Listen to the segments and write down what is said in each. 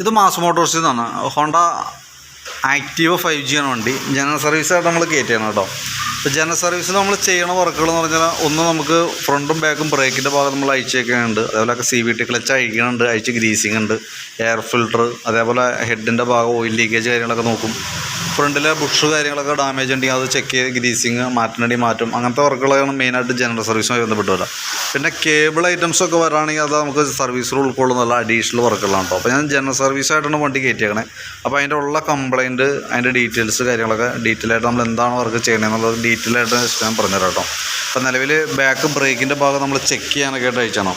ഇത് മാസ് മോട്ടോഴ്സിൽ നിന്നാണ് Honda active five G ആണ് വണ്ടി. ജനറൽ സർവീസായിട്ട് നമ്മൾ കയറ്റിയാണ് കേട്ടോ. അപ്പോൾ ജനറൽ സർവീസിൽ നമ്മൾ ചെയ്യണ വർക്കുകൾ എന്ന് പറഞ്ഞാൽ ഒന്ന് നമുക്ക് ഫ്രണ്ടും ബാക്കും ബ്രേക്കിന്റെ ഭാഗം നമ്മൾ അഴിച്ചേക്കുന്നുണ്ട് അതേപോലെ സി വി ടി ക്ലച്ച് അഴിക്കുന്നുണ്ട് അഴിച്ച് ഗ്രീസിങ് ഉണ്ട്. എയർ ഫിൽട്ടർ അതേപോലെ ഹെഡിന്റെ ഭാഗം ഓയിൽ ലീക്കേജ് കാര്യങ്ങളൊക്കെ നോക്കും. ഫ്രണ്ടിലെ ബുഷ് കാര്യങ്ങളൊക്കെ ഡാമേജ് ഉണ്ടെങ്കിൽ അത് ചെക്ക് ചെയ്ത് ഗ്രീസിങ് മാറ്റണമെങ്കിൽ മാറ്റും. അങ്ങനത്തെ വർക്കുകളാണ് മെയിനായിട്ട് ജനറൽ സർവീസുമായി ബന്ധപ്പെട്ട് വരാം. പിന്നെ കേബിൾ ഐറ്റംസ് ഒക്കെ വരാണെങ്കിൽ അത് നമുക്ക് സർവീസിൽ ഉൾക്കൊള്ളുന്നുള്ള അഡീഷണൽ വർക്കുകളാണ് കേട്ടോ അപ്പോൾ ഞാൻ ജനറൽ സർവീസായിട്ടാണ് വണ്ടി കയറ്റിയേക്കണേ. അപ്പോൾ അതിന്റെ ഉള്ള കംപ്ലയിന്റ് അതിന്റെ ഡീറ്റെയിൽസ് കാര്യങ്ങളൊക്കെ ഡീറ്റെയിൽ ആയിട്ട് നമ്മൾ എന്താണ് വർക്ക് ചെയ്യണമെന്നുള്ളത് ഡീറ്റെയിൽ ആയിട്ട് ഞാൻ പറഞ്ഞുതരാം കേട്ടോ അപ്പോൾ നിലവിൽ ബാക്ക് ബ്രേക്കിന്റെ ഭാഗം നമ്മൾ ചെക്ക് ചെയ്യാനൊക്കെ ആയിട്ട് അയച്ചാണോ?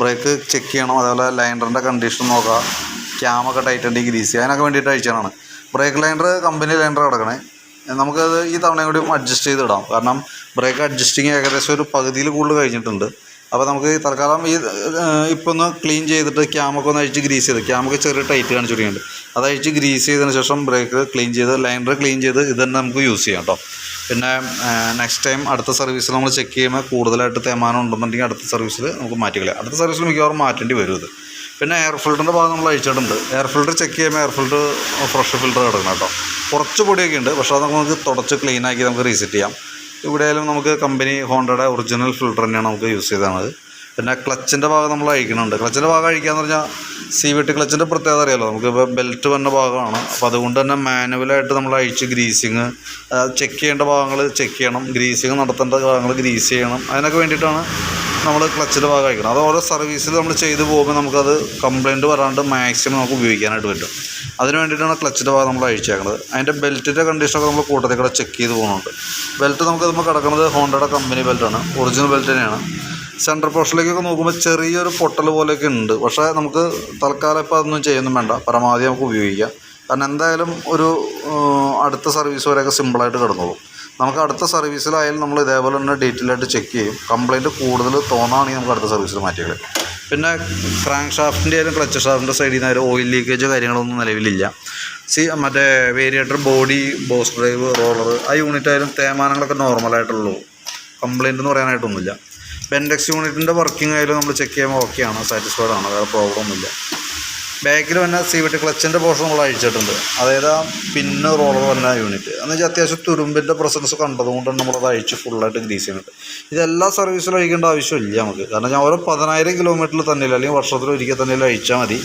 ബ്രേക്ക് ചെക്ക് ചെയ്യണം. അതേപോലെ ലൈൻഡറിന്റെ കണ്ടീഷൻ നോക്കുക ക്യാമൊക്കെ ടൈറ്റ് ഉണ്ടെങ്കിൽ ഗ്രീസ് ചെയ്യാനൊക്കെ വേണ്ടിയിട്ട് അയച്ചാണ് ബ്രേക്ക് ലൈൻഡർ കമ്പനി ലൈൻഡർ കിടക്കണേ നമുക്കത് ഈ തവണയും കൂടി അഡ്ജസ്റ്റ് ചെയ്തിടാം. കാരണം ബ്രേക്ക് അഡ്ജസ്റ്റിങ് ഏകദേശം ഒരു പകുതിയിൽ കൂടുതൽ കഴിഞ്ഞിട്ടുണ്ട്. അപ്പോൾ നമുക്ക് തൽക്കാലം ഈ ഇപ്പോൾ ഒന്ന് ക്ലീൻ ചെയ്തിട്ട് ക്യാമൊക്കെ ഒന്ന് അഴിച്ച് ഗ്രീസ് ചെയ്ത് ക്യാമൊക്കെ ചെറിയ ടൈറ്റ് കാണിച്ചു തുടങ്ങിയിട്ടുണ്ട് അത് അഴിച്ച് ഗ്രീസ് ചെയ്തതിന് ശേഷം ബ്രേക്ക് ക്ലീൻ ചെയ്ത് ലൈനർ ക്ലീൻ ചെയ്ത് ഇത് തന്നെ നമുക്ക് യൂസ് ചെയ്യാം കേട്ടോ. പിന്നെ നെക്സ്റ്റ് ടൈം അടുത്ത സർവീസിൽ നമ്മൾ ചെക്ക് ചെയ്യുമ്പോൾ കൂടുതലായിട്ട് തേമാനം ഉണ്ടെന്നുണ്ടെങ്കിൽ അടുത്ത സർവീസിൽ നമുക്ക് മാറ്റിക്കളയാം. അടുത്ത സർവീസിൽ മിക്കവാറും മാറ്റേണ്ടി വരും ഇത്. പിന്നെ എയർ ഫിൽറ്ററിന്റെ ഭാഗം നമ്മൾ അഴിച്ചിട്ടുണ്ട്. എയർ ഫിൽറ്റർ ചെക്ക് ചെയ്യുമ്പോൾ എയർ ഫിൽറ്റർ ഫ്രഷ് ഫിൽറ്റർ കിടക്കണം കേട്ടോ. കുറച്ച് പൊടിയൊക്കെ ഉണ്ട് പക്ഷേ അത് നമുക്ക് തുടച്ച് ക്ലീൻ ആക്കി നമുക്ക് റീസെറ്റ് ചെയ്യാം. ഇവിടെയായാലും നമുക്ക് കമ്പനി ഹോണ്ടയുടെ ഒറിജിനൽ ഫിൽറ്റർ തന്നെയാണ് നമുക്ക് യൂസ് ചെയ്തത്. പിന്നെ ക്ലച്ചിന്റെ ഭാഗം നമ്മൾ അഴിക്കുന്നുണ്ട്. ക്ലച്ചിന്റെ ഭാഗം അഴിക്കുക എന്ന് പറഞ്ഞാൽ സി വി ടി ക്ലച്ചിന്റെ പ്രത്യേകത അറിയാലോ? നമുക്കിപ്പോൾ ബെൽറ്റ് വന്ന ഭാഗമാണ്. അപ്പോൾ അതുകൊണ്ട് തന്നെ മാനുവലായിട്ട് നമ്മൾ അഴിച്ച് ഗ്രീസിങ് ചെക്ക് ചെയ്യേണ്ട ഭാഗങ്ങൾ ചെക്ക് ചെയ്യണം. ഗ്രീസിങ് നടത്തേണ്ട ഭാഗങ്ങൾ ഗ്രീസ് ചെയ്യണം. അതിനൊക്കെ വേണ്ടിയിട്ടാണ് നമ്മൾ ക്ലച്ചിന്റെ ഭാഗം അയക്കുന്നത് അത് ഓരോ സർവീസിൽ നമ്മൾ ചെയ്ത് പോകുമ്പോൾ നമുക്കത് കംപ്ലയിന്റ് വരാണ്ട് മാക്സിമം നമുക്ക് ഉപയോഗിക്കാനായിട്ട് പറ്റും. അതിന് വേണ്ടിയിട്ടാണ് ക്ലച്ചിന്റെ ഭാഗം നമ്മൾ അഴിച്ചേക്കുന്നത് അതിന്റെ ബെൽറ്റിന്റെ കണ്ടീഷനൊക്കെ നമ്മൾ കൂട്ടത്തിൽ കൂടെ ചെക്ക് ചെയ്ത് പോകുന്നുണ്ട്. ബെൽറ്റ് നമുക്ക് നമ്മൾ കിടക്കുന്നത് ഹോണ്ടയുടെ കമ്പനി ബെൽറ്റാണ് ഒറിജിനൽ ബെൽറ്റ് തന്നെയാണ്. സെൻട്രൽ പോർഷനിലേക്കൊക്കെ നോക്കുമ്പോൾ ചെറിയൊരു പൊട്ടൽ പോലെയൊക്കെ ഉണ്ട്. പക്ഷേ നമുക്ക് തൽക്കാലം ഇപ്പോൾ അതൊന്നും ചെയ്യൊന്നും വേണ്ട. പരമാവധി നമുക്ക് ഉപയോഗിക്കാം. കാരണം എന്തായാലും ഒരു അടുത്ത സർവീസ് വരെയൊക്കെ സിമ്പിളായിട്ട് കിടന്നോളും. നമുക്ക് അടുത്ത സർവീസിലായാലും നമ്മൾ ഇതേപോലെ തന്നെ ഡീറ്റെയിൽ ആയിട്ട് ചെക്ക് ചെയ്യും. കംപ്ലയിന്റ് കൂടുതൽ തോന്നുകയാണെങ്കിൽ നമുക്ക് അടുത്ത സർവീസിൽ മാറ്റിക്കളയും പിന്നെ ക്രാങ്ക് ഷാഫ്റ്റിന്റെ ആയാലും ക്ലച്ച് ഷാഫ്റ്റിന്റെ സൈഡിൽ നിന്ന് ആയാലും ഓയിൽ ലീക്കേജ് കാര്യങ്ങളൊന്നും നിലവിലില്ല. സി മറ്റേ variator body boss drive roller ആ യൂണിറ്റ് ആയാലും തേമാനങ്ങളൊക്കെ നോർമലായിട്ടുള്ളൂ കംപ്ലയിന്റ് എന്ന് പറയാനായിട്ടൊന്നുമില്ല. ബെൻഡെക്സ് യൂണിറ്റിന്റെ വർക്കിംഗ് ആയാലും നമ്മൾ ചെക്ക് ചെയ്യുമ്പോൾ ഓക്കെയാണ് സാറ്റിസ്ഫൈഡ് ആണ്. വേറെ പ്രോബ്ലം ഒന്നുമില്ല ബാക്കിൽ വന്ന സി വി ടി ക്ലച്ചിന്റെ പോർഷൻ നമ്മൾ അഴിച്ചിട്ടുണ്ട്. അതായത് ആ പിന്നെ റോളർ വന്ന യൂണിറ്റ്. എന്ന് വെച്ചാൽ അത്യാവശ്യം തുരുമ്പിന്റെ പ്രസൻസ് കണ്ടതുകൊണ്ടാണ് നമ്മളത് അഴിച്ച് ഫുള്ളായിട്ട് ഗ്രീസ് ചെയ്യുന്നത്. ഇതെല്ലാ സർവീസിലും അഴിക്കേണ്ട ആവശ്യമില്ല നമുക്ക്. കാരണം ഞാൻ ഓരോ പതിനായിരം കിലോമീറ്ററിൽ തന്നെ അല്ലെങ്കിൽ വർഷത്തിൽ ഒരിക്കൽ തന്നെ അഴിച്ചാൽ മതി.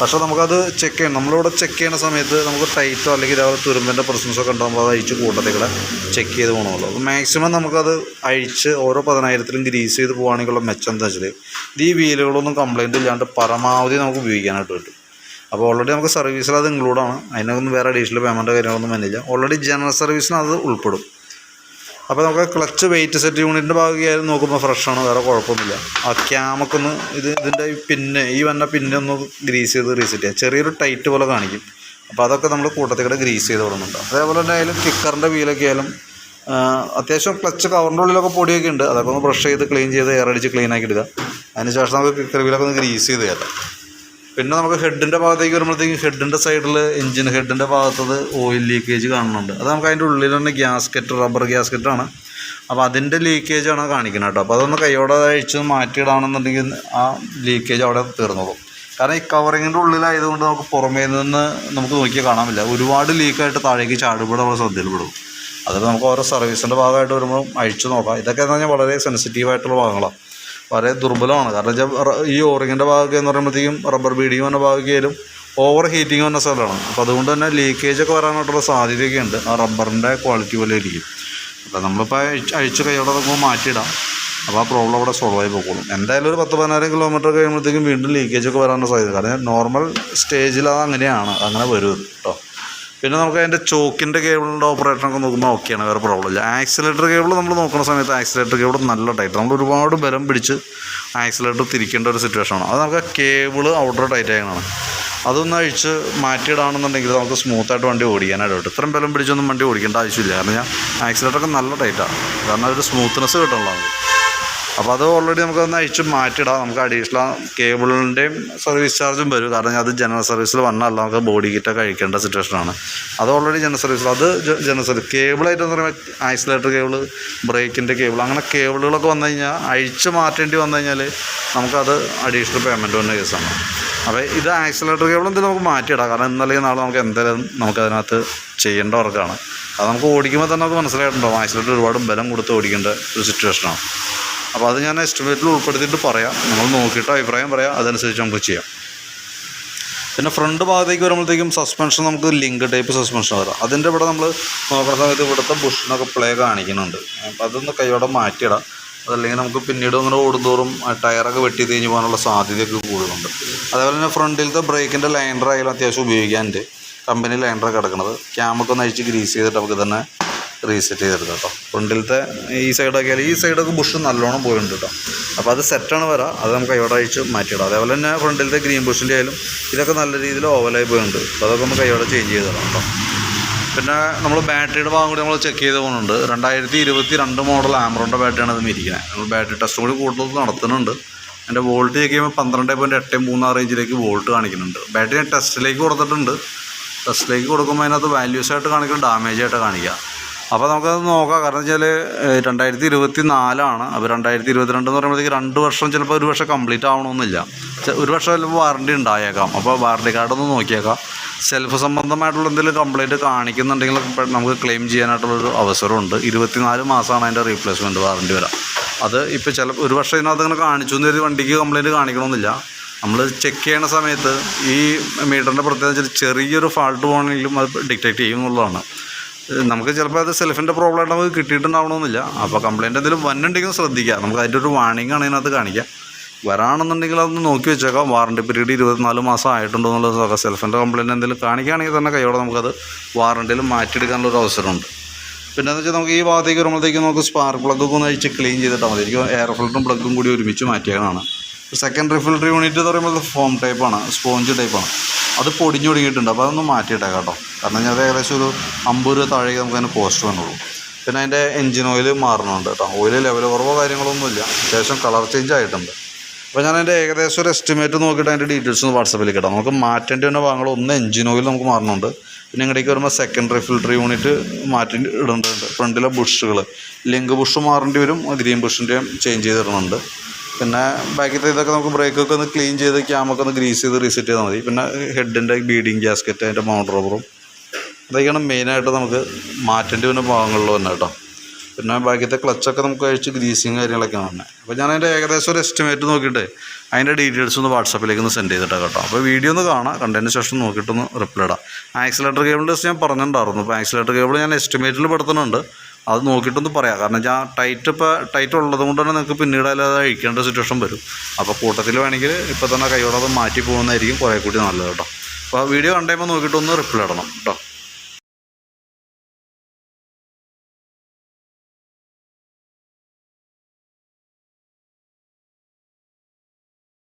പക്ഷേ നമുക്കത് ചെക്ക് ചെയ്യണം. നമ്മളിവിടെ ചെക്ക് ചെയ്യുന്ന സമയത്ത് നമുക്ക് ടൈറ്റോ അല്ലെങ്കിൽ ഇതേപോലെ തുരുമ്പിന്റെ പ്രസൻസോ കണ്ടോ അത് അഴിച്ച് കൂട്ടത്തിൽ കൂടെ ചെക്ക് ചെയ്ത് പോകണമല്ലോ അപ്പോൾ മാക്സിമം നമുക്കത് അഴിച്ച് ഓരോ പതിനായിരത്തിലും ഗ്രീസ് ചെയ്ത് പോകുകയാണെങ്കിലുള്ള മെച്ചം എന്താ വെച്ചാൽ ഈ വീലുകളൊന്നും കംപ്ലയിന്റ് ഇല്ലാണ്ട് പരമാവധി നമുക്ക് ഉപയോഗിക്കാനായിട്ട് പറ്റും. അപ്പോൾ ഓൾറെഡി നമുക്ക് സർവീസിൽ അത് ഇൻക്ലൂഡാണ് അതിനൊന്നും വേറെ അഡീഷണൽ പേയ്മെന്റ് കാര്യങ്ങളൊന്നും വന്നില്ല ഓൾറെഡി ജനറൽ സർവീസിന് അത് ഉൾപ്പെടും. അപ്പോൾ നമുക്ക് ക്ലച്ച് വെയിറ്റ് സെറ്റ് യൂണിറ്റിന്റെ ഭാഗമായാലും നോക്കുമ്പോൾ ഫ്രഷാണ് വേറെ കുഴപ്പമൊന്നുമില്ല. ആ ക്യാമൊക്കെ ഒന്ന് ഇത് ഇതിന്റെ പിന്നെ ഈ വന്ന പിന്നെ ഒന്ന് ഗ്രീസ് ചെയ്ത് റീസെറ്റ് ചെയ്യാം. ചെറിയൊരു ടൈറ്റ് പോലെ കാണിക്കും. അപ്പോൾ അതൊക്കെ നമ്മൾ കൂട്ടത്തിക്കൂടെ ഗ്രീസ് ചെയ്ത് വിടുന്നുണ്ട് അതേപോലെ തന്നെ ആയാലും കിക്കറിന്റെ വീലൊക്കെ ആയാലും അത്യാവശ്യം ക്ലച്ച് കവറിന്റെ ഉള്ളിലൊക്കെ പൊടിയൊക്കെ ഉണ്ട്. അതൊക്കെ ഒന്ന് ബ്രഷ് ചെയ്ത് ക്ലീൻ ചെയ്ത് എയർ അടിച്ച് ക്ലീൻ ആക്കി ഇടുക അതിന് ശേഷം നമുക്ക് കിക്കർ വീലൊക്കെ ഒന്ന് ഗ്രീസ് ചെയ്ത് കയറ്റാം പിന്നെ നമുക്ക് ഹെഡിന്റെ ഭാഗത്തേക്ക് വരുമ്പോഴത്തേക്കും ഹെഡിന്റെ സൈഡിൽ എഞ്ചിൻ ഹെഡിന്റെ ഭാഗത്തത് ഓയിൽ ലീക്കേജ് കാണുന്നുണ്ട്. അത് നമുക്ക് അതിന്റെ ഉള്ളിൽ തന്നെ ഗ്യാസ്കറ്റ് റബ്ബർ ഗ്യാസ്കറ്റാണ് അപ്പോൾ അതിന്റെ ലീക്കേജാണ് കാണിക്കുന്നത് കേട്ടോ. അപ്പോൾ അതൊന്ന് കൈയോടെ അഴിച്ച് മാറ്റിയിടാണെന്നുണ്ടെങ്കിൽ ആ ലീക്കേജ് അവിടെ തീർന്നോളും. കാരണം ഈ കവറിങ്ങിന്റെ ഉള്ളിലായതുകൊണ്ട് നമുക്ക് പുറമേ നിന്ന് നമുക്ക് നോക്കിയാൽ കാണാൻ പറ്റില്ല. ഒരുപാട് ലീക്കായിട്ട് താഴേക്ക് ചാടുമ്പോൾ നമ്മൾ ശ്രദ്ധയിൽപ്പെടും. അതൊക്കെ നമുക്ക് ഓരോ സർവീസിന്റെ ഭാഗമായിട്ട് വരുമ്പോൾ അഴിച്ചു നോക്കാം. ഇതൊക്കെ എന്ന് പറഞ്ഞാൽ വളരെ സെൻസിറ്റീവായിട്ടുള്ള ഭാഗങ്ങളാണ്. വളരെ ദുർബലമാണ്. കാരണം വെച്ചാൽ ഈ ഓറിങ്ങിന്റെ ഭാഗമൊക്കെ എന്ന് പറയുമ്പോഴത്തേക്കും റബ്ബർ ബീഡിങ് വന്ന ഭാഗമൊക്കെയായാലും ഓവർ ഹീറ്റിംഗ് വന്ന സ്ഥലമാണ്. അപ്പോൾ അതുകൊണ്ട് തന്നെ ലീക്കേജ് ഒക്കെ വരാനായിട്ടുള്ള സാധ്യതയൊക്കെ ഉണ്ട്. ആ റബ്ബറിന്റെ ക്വാളിറ്റി പോലെ ഇരിക്കും അപ്പോൾ നമ്മളിപ്പോൾ അഴിച്ച് കൈയോടെ നമുക്ക് മാറ്റിയിടാം. അപ്പോൾ ആ പ്രോബ്ലം അവിടെ സോൾവ് ആയി പോകുള്ളൂ എന്തായാലും ഒരു പത്ത് പതിനായിരം കിലോമീറ്റർ കഴിയുമ്പോഴത്തേക്കും വീണ്ടും ലീക്കേജ് ഒക്കെ വരാനുള്ള സാധ്യത. കാരണം നോർമൽ സ്റ്റേജിൽ അത് അങ്ങനെയാണ്. അങ്ങനെ വരും കേട്ടോ പിന്നെ നമുക്ക് അതിന്റെ ചോക്കിന്റെ കേബിളിന്റെ ഓപ്പറേഷനൊക്കെ നോക്കുമ്പോൾ ഓക്കെയാണ് വേറെ പ്രോബ്ലം ഇല്ല. ആക്സിലേറ്റർ കേബിൾ നമ്മൾ നോക്കുന്ന സമയത്ത് ആക്സിലേറ്റർ കേബിൾ നല്ല ടൈറ്റ് നമ്മൾ ഒരുപാട് ബലം പിടിച്ച് ആക്സിലേറ്റർ തിരിക്കേണ്ട ഒരു സിറ്റുവേഷനാണ് അത് നമുക്ക് കേബിൾ ഔട്ടർ ടൈറ്റ് ആയതാണ് അതൊന്ന് അഴിച്ച് മാറ്റിയിടാണെന്നുണ്ടെങ്കിൽ നമുക്ക് സ്മൂത്തായിട്ട് വണ്ടി ഓടിക്കാനായിട്ട് ഇത്രയും ബലം പിടിച്ചൊന്നും വണ്ടി ഓടിക്കേണ്ട ആവശ്യമില്ല. കാരണം ഞാൻ ആക്സിലേറ്ററൊക്കെ നല്ല ടൈറ്റാണ് കാരണം അതൊരു സ്മൂത്ത്നെസ് കിട്ടണതാണ് അപ്പോൾ അത് ഓൾറെഡി നമുക്കൊന്ന് അഴിച്ച് മാറ്റിയിടാം. നമുക്ക് അഡീഷണൽ കേബിളിന്റെയും സർവീസ് ചാർജും വരും. കാരണം അത് ജനറൽ സർവീസിൽ വന്നല്ല നമുക്ക് ബോഡി കിറ്റൊക്കെ കഴിക്കേണ്ട സിറ്റുവേഷനാണ് അത് ഓൾറെഡി ജനറൽ സർവീസിൽ അത് ജനറൽ സർവീസ് കേബിളായിട്ടെന്ന് പറയുമ്പോൾ ഐസൊലേറ്റർ കേബിൾ ബ്രേക്കിന്റെ കേബിൾ അങ്ങനെ കേബിളുകളൊക്കെ വന്നു കഴിഞ്ഞാൽ അഴിച്ച് മാറ്റേണ്ടി വന്നു കഴിഞ്ഞാൽ നമുക്കത് അഡീഷണൽ പേയ്മെന്റ് വന്ന കേസാണ് അപ്പോൾ ഇത് ആക്സിലേറ്റർ കേബിൾ എന്തെങ്കിലും നമുക്ക് മാറ്റിയിടാം. കാരണം ഇന്നലെ നാളെ നമുക്ക് എന്തായാലും നമുക്ക് അതിനകത്ത് ചെയ്യേണ്ട വർക്കാണ്. അത് നമുക്ക് ഓടിക്കുമ്പോൾ തന്നെ നമുക്ക് മനസ്സിലായിട്ടുണ്ടാവും. ആക്സിലേറ്റർ ഒരുപാട് ബലം കൊടുത്ത് ഓടിക്കേണ്ട ഒരു സിറ്റുവേഷനാണ് അപ്പോൾ അത് ഞാൻ എസ്റ്റിമേറ്റിൽ ഉൾപ്പെടുത്തിയിട്ട് പറയാം. നിങ്ങൾ നോക്കിയിട്ട് അഭിപ്രായം പറയാം. അതനുസരിച്ച് നമുക്ക് ചെയ്യാം. പിന്നെ ഫ്രണ്ട് ഭാഗത്തേക്ക് വരുമ്പോഴത്തേക്കും സസ്പെൻഷൻ നമുക്ക് ലിങ്ക് ടൈപ്പ് സസ്പെൻഷൻ വരാം. അതിന്റെ ഇവിടെ നമ്മൾ നോക്കുന്ന സമയത്ത് ഇവിടുത്തെ ബുഷിനൊക്കെ പ്ലേ കാണിക്കുന്നുണ്ട്. അപ്പോൾ അതൊന്ന് കൈയോടെ മാറ്റിയിടാം. അതല്ലെങ്കിൽ നമുക്ക് പിന്നീട് അങ്ങനെ ഓടുന്തോറും ടയറൊക്കെ വെട്ടി തേഞ്ഞ് പോകാനുള്ള സാധ്യതയൊക്കെ കൂടുതലുണ്ട്. അതേപോലെ തന്നെ ഫ്രണ്ടിലത്തെ ബ്രേക്കിന്റെ ലൈൻഡർ ആയാലും അത്യാവശ്യം ഉപയോഗിക്കാനുണ്ട്. കമ്പനി ലൈൻഡർ കിടക്കുന്നത് ക്യാമൊക്കെ ഒന്ന് അഴിച്ച് ഗ്രീസ് ചെയ്തിട്ട് നമുക്ക് തന്നെ റീസെറ്റ് ചെയ്തെടുക്കാം കേട്ടോ. ഫ്രണ്ടിലത്തെ ഈ സൈഡൊക്കെ ഈ സൈഡൊക്കെ ബുഷ് നല്ലോണം പോയിട്ടുണ്ട് കേട്ടോ. അപ്പോൾ അത് സെറ്റാണ് വരാം. അത് നമുക്ക് കൈയോടെ അഴിച്ച് മാറ്റിയിടാം. അതേപോലെ തന്നെ ഫ്രണ്ടിലത്തെ ഗ്രീൻ ബുഷിന്റെ ആയാലും ഇതൊക്കെ നല്ല രീതിയിൽ ഓവലായി പോയിട്ടുണ്ട്. അപ്പോൾ അതൊക്കെ നമുക്ക് കൈയോടെ ചേഞ്ച് ചെയ്തിടാം കേട്ടോ. പിന്നെ നമ്മൾ ബാറ്ററിയുടെ ഭാഗം കൂടി നമ്മൾ ചെക്ക് ചെയ്ത് പോകുന്നുണ്ട്. രണ്ടായിരത്തി ഇരുപത്തി രണ്ട് മോഡൽ ആമറോണിന്റെ ബാറ്ററിയാണ് ഇതിന് ഇരിക്കുന്നത് നമ്മൾ ബാറ്ററി ടെസ്റ്റ് കൂടി കൂടുതൽ നടത്തുന്നുണ്ട്. എന്റെ വോൾട്ട് ചെക്ക് ചെയ്യുമ്പോൾ പന്ത്രണ്ട് പോയിന്റ് എട്ട് മൂന്ന് റേഞ്ചിലേക്ക് വോൾട്ട് കാണിക്കുന്നുണ്ട്. ബാറ്ററി ടെസ്റ്റിലേക്ക് കൊടുത്തിട്ടുണ്ട്. ടെസ്റ്റിലേക്ക് കൊടുക്കുമ്പോൾ അതിനകത്ത് വാല്യൂസ് ആയിട്ട് കാണിക്കും ഡാമേജ് ആയിട്ട് കാണിക്കുക അപ്പോൾ നമുക്കത് നോക്കാം. കാരണം വെച്ചാൽ രണ്ടായിരത്തി ഇരുപത്തി നാലാണ് അപ്പോൾ രണ്ടായിരത്തി ഇരുപത്തിരണ്ട് എന്ന് പറയുമ്പോഴത്തേക്ക് രണ്ട് വർഷം ചിലപ്പോൾ ഒരു വർഷം കംപ്ലീറ്റ് ആവണമെന്നില്ല. ഒരു വർഷം ചിലപ്പോൾ വാറണ്ടി ഉണ്ടായേക്കാം. അപ്പോൾ വാറണ്ടി കാർഡ് ഒന്ന് നോക്കിയേക്കാം. സെൽഫ് സംബന്ധമായിട്ടുള്ള എന്തെങ്കിലും കംപ്ലൈന്റ് കാണിക്കുന്നുണ്ടെങ്കിൽ നമുക്ക് ക്ലെയിം ചെയ്യാനായിട്ടുള്ളൊരു അവസരമുണ്ട്. ഇരുപത്തിനാല് മാസമാണ് അതിന്റെ റീപ്ലേസ്മെന്റ് വാറണ്ടി വരാം. അത് ഇപ്പോൾ ചില ഒരു വർഷം ഇതിനകത്ത് ഇങ്ങനെ കാണിച്ചു എന്ന് കരുതി വണ്ടിക്ക് കംപ്ലൈന്റ് കാണിക്കണമെന്നില്ല. നമ്മൾ ചെക്ക് ചെയ്യണ സമയത്ത് ഈ മീറ്ററിന്റെ പ്രത്യേകത ചെറിയൊരു ഫാൾട്ട് പോകണമെങ്കിലും അത് ഡിറ്റക്ട് ചെയ്യും എന്നുള്ളതാണ്. നമുക്ക് ചിലപ്പോൾ അത് സെൽഫിന്റെ പ്രോബ്ലം ആയിട്ട് നമുക്ക് കിട്ടിയിട്ടുണ്ടാവണമെന്നില്ല അപ്പോൾ കംപ്ലയിന്റ് എന്തെങ്കിലും വന്നിട്ടുണ്ടെങ്കിൽ ശ്രദ്ധിക്കുക നമുക്ക് അതിന്റെ ഒരു വാണിംഗ് ആണ് ഇതിനകത്ത് കാണിക്കുക വരാണെന്നുണ്ടെങ്കിൽ അതൊന്ന് നോക്കി വെച്ചേക്കാം. വാറണ്ടി പീരീഡ് ഇരുപത്തിനാല് മാസം ആയിട്ടുണ്ടോ എന്നുള്ളത് സെൽഫിന്റെ കംപ്ലയിന്റ് എന്തെങ്കിലും കാണിക്കുകയാണെങ്കിൽ തന്നെ കൈയോടെ നമുക്കത് വാറണ്ടിയിൽ മാറ്റിയെടുക്കാനുള്ള ഒരു അവസരമുണ്ട്. പിന്നെ എന്ന് വെച്ചാൽ നമുക്ക് ഈ ഭാഗത്തേക്ക് വരുമ്പോഴത്തേക്ക് നമുക്ക് സ്പാർക്ക് പ്ലഗൊക്കെ ഒന്ന് അഴിച്ച് ക്ലീൻ ചെയ്തിട്ടാൽ മതി. എയർ ഫിൽറ്ററും പ്ലഗും കൂടി ഒരുമിച്ച് മാറ്റിയതാണ് സെക്കൻഡറി ഫിൽറ്റർ യൂണിറ്റ് എന്ന് പറയുമ്പോൾ ഫോം ടൈപ്പാണ് സ്പോഞ്ച് ടൈപ്പാണ് അത് പൊടിഞ്ഞു തുടങ്ങിയിട്ടുണ്ട് അപ്പോൾ അതൊന്ന് മാറ്റിയിട്ടേക്കാം കേട്ടോ. കാരണം ഞാൻ ഏകദേശം ഒരു അമ്പത് രൂപ താഴേക്ക് നമുക്ക് അതിന് കോസ്റ്റ് വന്നുള്ളൂ. പിന്നെ അതിന്റെ എൻജിൻ ഓയിൽ മാറുന്നുണ്ട് കേട്ടോ. ഓയിൽ ലെവൽ കുറവോ കാര്യങ്ങളൊന്നുമില്ല അത്യാവശ്യം കളർ ചേഞ്ച് ആയിട്ടുണ്ട്. അപ്പോൾ ഞാൻ അതിന്റെ ഏകദേശം ഒരു എസ്റ്റിമേറ്റ് നോക്കിയിട്ട് അതിന്റെ ഡീറ്റെയിൽസ് ഒന്ന് വാട്സപ്പിൽ കേട്ടോ നമുക്ക് മാറ്റേണ്ടി വരുന്ന ഭാഗങ്ങൾ ഒന്ന് എഞ്ചിൻ ഓയിൽ നമുക്ക് മാറുന്നുണ്ട് പിന്നെ ഇങ്ങോട്ടേക്ക് വരുമ്പോൾ സെക്കൻഡറി ഫിൽറ്റർ യൂണിറ്റ് മാറ്റി ഇടേണ്ടതുണ്ട്. ഫ്രണ്ടിലെ ബുഷുകൾ ലിങ്ക് ബുഷ് മാറേണ്ടി വരും. ഗ്രീൻ ബുഷിന്റെയും ചേഞ്ച് ചെയ്തിടുന്നുണ്ട് പിന്നെ ബാക്കിത്തെ ഇതൊക്കെ നമുക്ക് ബ്രേക്കൊക്കെ ഒന്ന് ക്ലീൻ ചെയ്ത് ക്യാമൊക്കെ ഒന്ന് ഗ്രീസ് ചെയ്ത് റീസെറ്റ് ചെയ്താൽ മതി. പിന്നെ ഹെഡിന്റെ ബീഡിങ് ഗ്യാസ്കറ്റ് അതിന്റെ മൗണ്ട് റബ്ബറും അതൊക്കെയാണ് മെയിനായിട്ട് നമുക്ക് മാറ്റേണ്ടി വരുന്ന ഭാഗങ്ങളിൽ തന്നെ കേട്ടോ പിന്നെ ബാക്കിയത്തെ ക്ലച്ചൊക്കെ നമുക്ക് കഴിച്ച് ഗ്രീസിങ് കാര്യങ്ങളൊക്കെയാണ് തന്നെ അപ്പോൾ ഞാൻ അതിന്റെ ഏകദേശം ഒരു എസ്റ്റിമേറ്റ് നോക്കിയിട്ട് അതിന്റെ ഡീറ്റെയിൽസ് ഒന്ന് വാട്സപ്പിലേക്ക് ഒന്ന് സെൻഡ് ചെയ്തിട്ടാണ് കേട്ടോ. അപ്പോൾ വീഡിയോ ഒന്ന് കാണാം കണ്ടതിന് ശേഷം നോക്കിയിട്ടൊന്ന് റിപ്ലൈ ഇടാം. ആക്സിലേറ്റർ കേബിളിന്റെ ഞാൻ പറഞ്ഞിട്ടുണ്ടായിരുന്നു. അപ്പോൾ ആക്സിലേറ്റർ കേബിൾ ഞാൻ എസ്റ്റിമേറ്റിൽ പെടുത്തുന്നുണ്ട്. അത് നോക്കിയിട്ടൊന്ന് പറയാം. കാരണം ഞാൻ ടൈറ്റ് ഇപ്പോൾ ടൈറ്റ് ഉള്ളത് കൊണ്ട് തന്നെ നിങ്ങൾക്ക് പിന്നീട് അല്ലാതെ അഴിക്കേണ്ട സിറ്റുവേഷൻ വരും. അപ്പോൾ കൂട്ടത്തിൽ വേണമെങ്കിൽ ഇപ്പോൾ തന്നെ കൈയോടെ അത് മാറ്റി പോകുന്നതായിരിക്കും കുറേ കൂടി നല്ലത് കേട്ടോ. അപ്പോൾ വീഡിയോ കണ്ടുമ്പോൾ നോക്കിയിട്ടൊന്ന് റിപ്ലൈ ഇടണം കേട്ടോ.